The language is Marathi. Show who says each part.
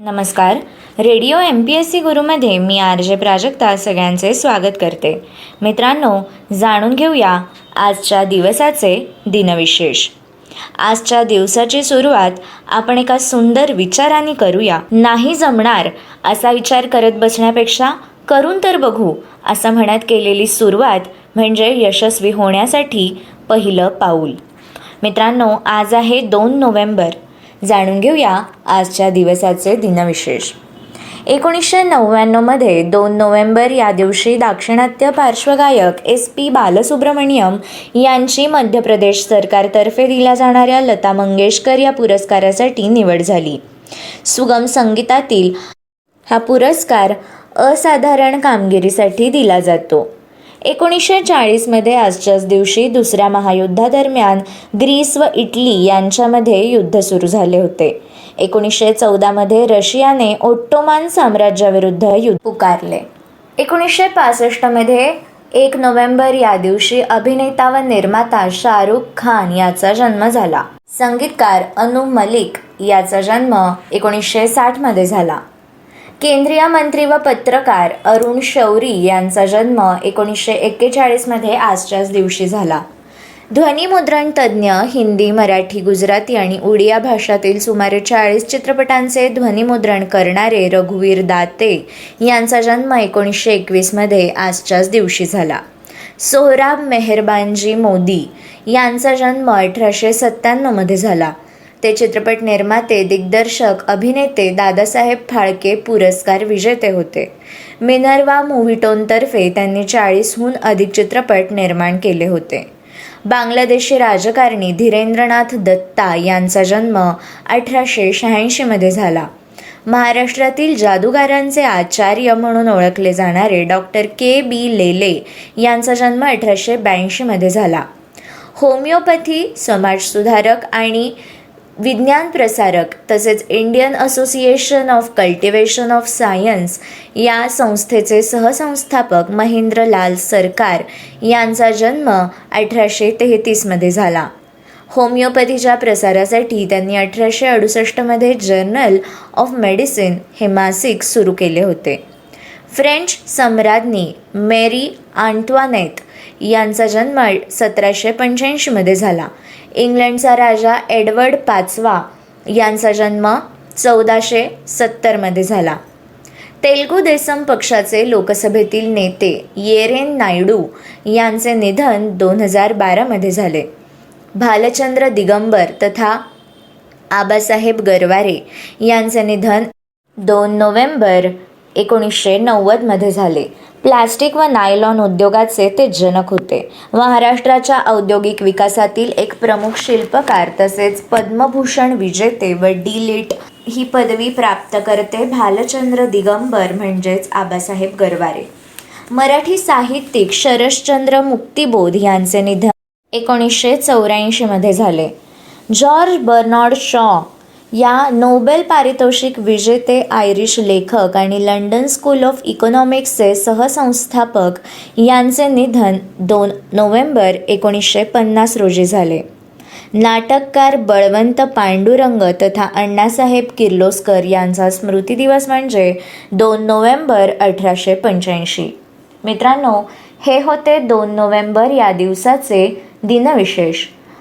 Speaker 1: नमस्कार. Radio M P S C गुरुमध्ये मी आर जे प्राजक्ता सगळ्यांचे स्वागत करते. मित्रांनो जाणून घेऊया आजच्या दिवसाचे दिनविशेष. आजच्या दिवसाची सुरुवात आपण एका सुंदर विचाराने करूया. नाही जमणार असा विचार करत बसण्यापेक्षा करून तर बघू असं म्हणत केलेली सुरुवात म्हणजे यशस्वी होण्यासाठी पहिलं पाऊल. मित्रांनो आज आहे दोन नोव्हेंबर. जाणून घेऊया आजच्या दिवसाचे दिनविशेष. एकोणीसशे नव्याण्णवमध्ये दोन नोव्हेंबर या दिवशी दाक्षिणात्य पार्श्वगायक एस पी बालसुब्रमण्यम यांची मध्य प्रदेश सरकारतर्फे दिल्या जाणाऱ्या लता मंगेशकर या पुरस्कारासाठी निवड झाली. सुगम संगीतातील हा पुरस्कार असाधारण कामगिरीसाठी दिला जातो. एकोणीसशे चाळीसमध्ये आजच्याच दिवशी दुसऱ्या महायुद्धादरम्यान ग्रीस व इटली यांच्यामध्ये युद्ध सुरू झाले होते. एकोणीसशे चौदामध्ये रशियाने ओट्टोमान साम्राज्याविरुद्ध युद्ध पुकारले. एकोणीसशे पासष्टमध्ये एक नोव्हेंबर या दिवशी अभिनेता व निर्माता शाहरुख खान याचा जन्म झाला. संगीतकार अनु मलिक याचा जन्म एकोणीसशे साठमध्ये झाला. केंद्रीय मंत्री व पत्रकार अरुण शौरी यांचा जन्म एकोणीसशे एक्केचाळीसमध्ये आजच्याच दिवशी झाला. ध्वनिमुद्रण तज्ज्ञ हिंदी मराठी गुजराती आणि उडिया भाषातील सुमारे चाळीस चित्रपटांचे ध्वनिमुद्रण करणारे रघुवीर दाते यांचा जन्म एकोणीसशे एकवीसमध्ये आजच्याच दिवशी झाला. सोहराब मेहरबानजी मोदी यांचा जन्म अठराशे सत्त्याण्णवमध्ये झाला. ते चित्रपट निर्माते दिग्दर्शक अभिनेते दादासाहेब फाळके पुरस्कार विजेते होते. मिनर्वा मूव्हीटोनतर्फे त्यांनी चाळीसहून अधिक चित्रपट निर्माण केले होते. बांगलादेशी राजकारणी धीरेंद्रनाथ दत्ता यांचा जन्म अठराशे शहाऐंशीमध्ये झाला. महाराष्ट्रातील जादूगारांचे आचार्य म्हणून ओळखले जाणारे डॉक्टर के बी लेले यांचा जन्म अठराशे ब्याऐंशीमध्ये झाला. होमिओपॅथी समाजसुधारक आणि विज्ञान प्रसारक तसेच Indian association of cultivation of science या संस्थेचे सहसंस्थापक महेंद्रलाल सरकार यांचा जन्म अठराशे तेहतीसमध्ये झाला. होमिओपॅथीच्या प्रसारासाठी त्यांनी अठराशे अडुसष्टमध्ये जर्नल ऑफ मेडिसिन हे मासिक सुरू केले होते. फ्रेंच सम्राज्ञी मेरी आंटवानेत यांचा जन्म सतराशे पंच्याऐंशीमध्ये झाला. इंग्लंडचा राजा एडवर्ड पाचवा यांचा जन्म चौदाशे सत्तरमध्ये झाला. तेलगू देसम पक्षाचे लोकसभेतील नेते येरेन नायडू यांचे निधन दोन हजार बारामध्ये झाले. भालचंद्र दिगंबर तथा आबासाहेब गरवारे यांचे निधन दोन नोव्हेंबर एकोणीसशे नव्वदमध्ये झाले. प्लास्टिक व नायलॉन उद्योगाचे ते जनक होते. महाराष्ट्राच्या औद्योगिक विकासातील एक प्रमुख शिल्पकार तसेच पद्मभूषण विजेते व डी लिट ही पदवी प्राप्त करते भालचंद्र दिगंबर म्हणजेच आबासाहेब गरवारे. मराठी साहित्यिक शरश्चंद्र मुक्तिबोध यांचे निधन एकोणीसशे चौऱ्याऐंशीमध्ये झाले. जॉर्ज बर्नॉर्ड शॉ या नोबेल पारितोषिक विजेते आयरिश लेखक आणि लंडन स्कूल ऑफ इकॉनॉमिक्सचे सहसंस्थापक यांचे निधन दोन नोव्हेंबर एकोणीसशे पन्नास रोजी झाले. नाटककार बळवंत पांडुरंग तथा अण्णासाहेब किर्लोस्कर यांचा स्मृती दिवस म्हणजे दोन नोव्हेंबर अठराशे पंच्याऐंशी. मित्रांनो हे होते दोन नोव्हेंबर या दिवसाचे दिनविशेष.